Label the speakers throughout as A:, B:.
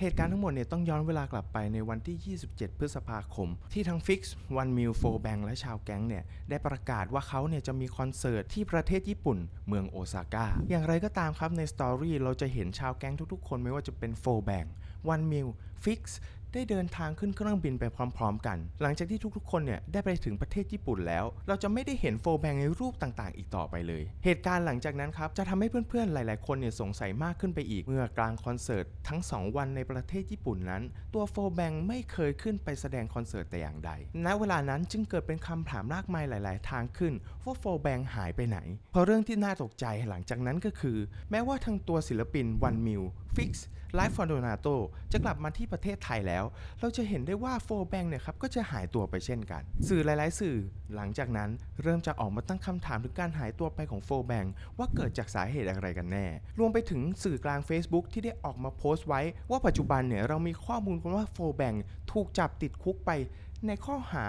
A: เหตุการณ์ทั้งหมดเนี่ยต้องย้อนเวลากลับไปในวันที่ 27 พฤษภาคม ที่ทั้งฟิกซ์วันมิลโฟแบงและชาวแก๊งเนี่ยได้ประกาศว่าเขาเนี่ยจะมีคอนเสิร์ตที่ประเทศญี่ปุ่น เมืองโอซาก้าอย่างไรก็ตามครับในสตอรี่เราจะเห็นชาวแก๊งทุกๆคนไม่ว่าจะเป็นโฟแบงวันมิลฟิกซ์ ได้เดินทางขึ้นเครื่องบินไปพร้อมๆกัน หลังจากที่ทุกๆ คนเนี่ยได้ไปถึงประเทศญี่ปุ่นแล้ว เราจะไม่ได้เห็นโฟแบงในรูปต่างๆ อีกต่อไปเลย เหตุการณ์หลังจากนั้นครับ จะทำให้เพื่อนๆ หลายๆ คนเนี่ยสงสัยมากขึ้นไปอีก เมื่อกลางคอนเสิร์ตทั้ง 2 วันในประเทศญี่ปุ่นนั้น ตัวโฟแบงไม่เคยขึ้นไปแสดงคอนเสิร์ตแต่อย่างใด ณ เวลานั้นจึงเกิดเป็นคำถามมากมายหลาย ๆ ทางขึ้นว่าโฟแบงหายไปไหน เพราะเรื่องที่น่าตกใจหลังจากนั้นก็คือ แม้ว่าทั้งตัวศิลปินวันมิลฟิกซ์ไลฟ์ฟอนโดนาโตจะกลับมาที่ประเทศไทยแล้วเราจะเห็นได้ว่าโฟแบงเนี่ยครับก็จะหายตัวไปเช่นกัน สื่อหลาย ๆ สื่อหลังจากนั้นเริ่มจะออกมาตั้งคำถามถึงการหายตัวไปของโฟแบงว่าเกิดจากสาเหตุอะไรกันแน่ รวมไปถึงสื่อกลาง Facebook ที่ได้ออกมาโพสต์ไว้ ว่าปัจจุบันเนี่ยเรามีข้อมูลกันว่าโฟแบงถูกจับติดคุกไป ในข้อหา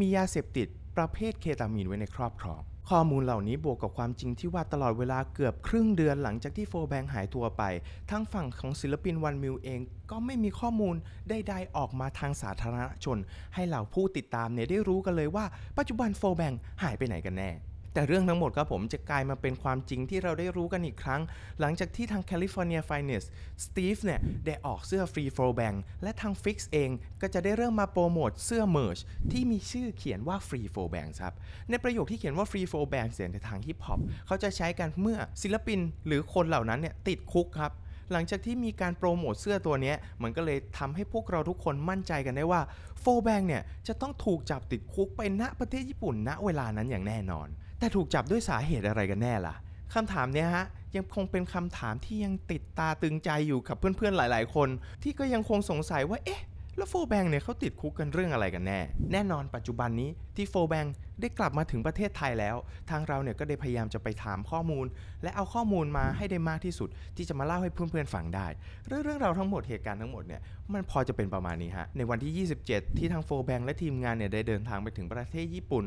A: มียาเสพติดประเภทเคตามีนไว้ในครอบครอง ข้อมูลเหล่านี้บวกกับความจริงที่ว่าตลอดเวลาเกือบครึ่งเดือนหลังจากที่โฟแบงหายตัวไป ทั้งฝั่งของศิลปินวันมิวเองก็ไม่มีข้อมูลใดๆออกมาทางสาธารณชน ให้เหล่าผู้ติดตามเนี่ยได้รู้กันเลยว่าปัจจุบันโฟแบงหายไปไหนกันแน่ แต่เรื่องทั้งหมดครับผมจะกลายมาเป็นความจริงที่เราได้รู้กันอีกครั้ง หลังจากที่ทาง California Finest Steve เนี่ยได้ออกเสื้อ Free Flow Bang และทาง Fix เองก็จะได้เริ่มมาโปรโมทเสื้อ Merch ที่มีชื่อเขียนว่า Free Flow Bang ครับ ในประโยคที่เขียนว่า Free Flow Bang เสียงในทางฮิปฮอปเขาจะใช้กันเมื่อศิลปินหรือคนเหล่านั้นเนี่ยติดคุกครับ หลังจากที่มีการโปรโมทเสื้อตัวนี้มันก็เลยทำให้พวกเราทุกคนมั่นใจกันได้ว่าโฟแบงเนี่ยจะต้องถูกจับติดคุกไปณประเทศญี่ปุ่นณเวลานั้นอย่างแน่นอน แต่ถูกจับด้วยสาเหตุอะไรกันแน่ล่ะคำถามเนี้ยฮะยังคงเป็นคำถามที่ยังติดตาตึงใจอยู่กับเพื่อนๆหลาย ๆ คน ที่ก็ยังคงสงสัยว่าเอ๊ะแล้วโฟแบงเนี่ยเขาติดคุกกันเรื่องอะไรกันแน่ แน่นอนปัจจุบันนี้ที่โฟแบง ได้กลับมาถึงประเทศไทยแล้ว ทางเราเนี่ยก็ได้พยายามจะไปถามข้อมูล และเอาข้อมูลมาให้ได้มากที่สุด ที่จะมาเล่าให้เพื่อนๆฟังได้ เรื่องเรื่องราวทั้งหมดเหตุการณ์ทั้งหมดเนี่ยมันพอจะเป็นประมาณนี้ฮะในวันที่ 27 ที่ทางโฟแบงและทีมงานเนี่ยได้เดินทางไปถึงประเทศญี่ปุ่น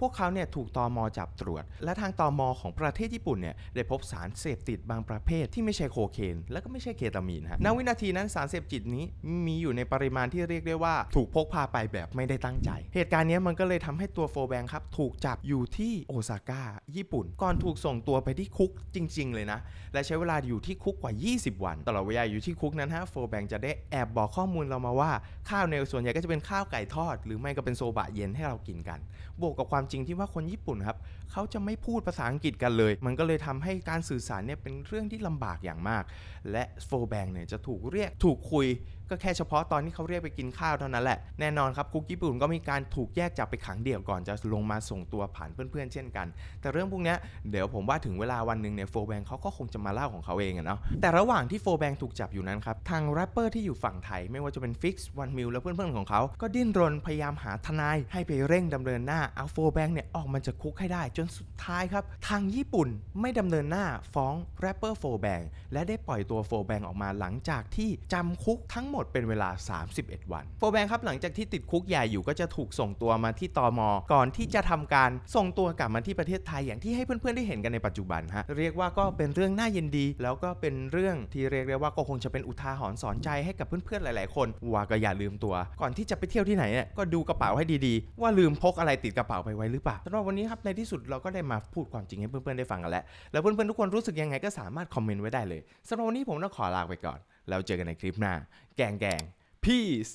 A: พวกเขาเนี่ยถูกตอมอจับตรวจ และทางตอมอของประเทศญี่ปุ่นเนี่ยได้พบสารเสพติดบางประเภทที่ไม่ใช่โคเคน และก็ไม่ใช่เคตามีนฮะณวินาทีนั้นสารเสพติดนี้มีอยู่ในปริมาณที่เรียกได้ว่า ถูกพกพาไปแบบไม่ได้ตั้งใจ เหตุการณ์นี้มันก็เลยทำให้ตัวโฟแบงครับถูกจับอยู่ที่โอซาก้าญี่ปุ่น ก่อนถูกส่งตัวไปที่คุกจริง ๆ เลยนะ และใช้เวลาอยู่ที่คุกกว่า 20 วัน ตลอดเวลาอยู่ที่คุกนั้นฮะโฟแบงจะได้แอบบอกข้อมูลเรามาว่า ข้าวในส่วนใหญ่ก็จะเป็นข้าวไก่ทอด หรือไม่ก็เป็นโซบะเย็นให้เรากินกัน บวกกับความจริงที่ว่าคนญี่ปุ่นครับเขาจะไม่พูดภาษาอังกฤษกันเลย มันก็เลยทำให้การสื่อสารเนี่ยเป็นเรื่องที่ลำบากอย่างมาก และโฟแบงเนี่ยจะถูกเรียกถูกคุยก็แค่เฉพาะตอนที่เขาเรียกไปกินข้าวเท่านั้นแหละ แน่นอนครับคุกญี่ปุ่นก็มีการถูกแยกจับไปขังเดี่ยวก่อนจะลงมาส่งตัวผ่านเพื่อนๆเช่นกัน แต่เรื่องพวกนี้เดี๋ยวผมว่าถึงเวลาวันหนึ่งเนี่ยโฟแบงเขาก็คงจะมาเล่าของเขาเองอะเนาะแต่ระหว่างที่โฟแบงถูกจับอยู่นั้นครับทางแรปเปอร์ที่อยู่ฝั่งไทยไม่ว่าจะเป็นฟิกซ์วันมิลและเพื่อนๆของเขาก็ดิ้นรนพยายามหาทนายให้ไปเร่งดำเนินหน้าเอาโฟแบงเนี่ยออกมาจากคุกให้ได้ จนสุดท้ายครับทางญี่ปุ่นไม่ดำเนินหน้าฟ้องแรปเปอร์โฟแบงและได้ปล่อยตัวโฟแบงออกมาหลังจากที่จำคุกทั้งหมมดเป็นเวลา 31 วันโฟแบงครับหลังจากที่ติดคุกใหญ่อยู่ก็จะถูกส่งตัวมาที่ตอมก่อนที่จะทำการส่งตัวกลับมาที่ประเทศไทยอย่างที่ให้เพื่อนๆได้เห็นกันในปัจจุบันฮะเรียกว่าก็เป็นเรื่องน่ายินดี แล้วก็เป็นเรื่องที่เรียกได้ว่าก็คงจะเป็นอุทาหรณ์สอนใจให้กับเพื่อนๆหลาย ๆ คนว่าก็อย่าลืมตัว ก่อนที่จะไปเที่ยวที่ไหนเนี่ยก็ดูกระเป๋าให้ดีๆ ว่าลืมพกอะไรติดกระเป๋าไปไว้หรือเปล่าสำหรับวันนี้ครับในที่สุดเราก็ได้มาพูดความจริงให้เพื่อนๆได้ฟังกันแล้วแล้วเพื่อนๆทุกคนรู้สึกยังไงก็สามารถคอมเมนต์ไว้ได้เลยสำหรับวันนี้ผมต้องขอลาไปก่อน แล้วเจอกันในคลิปหน้า แกงแกง peace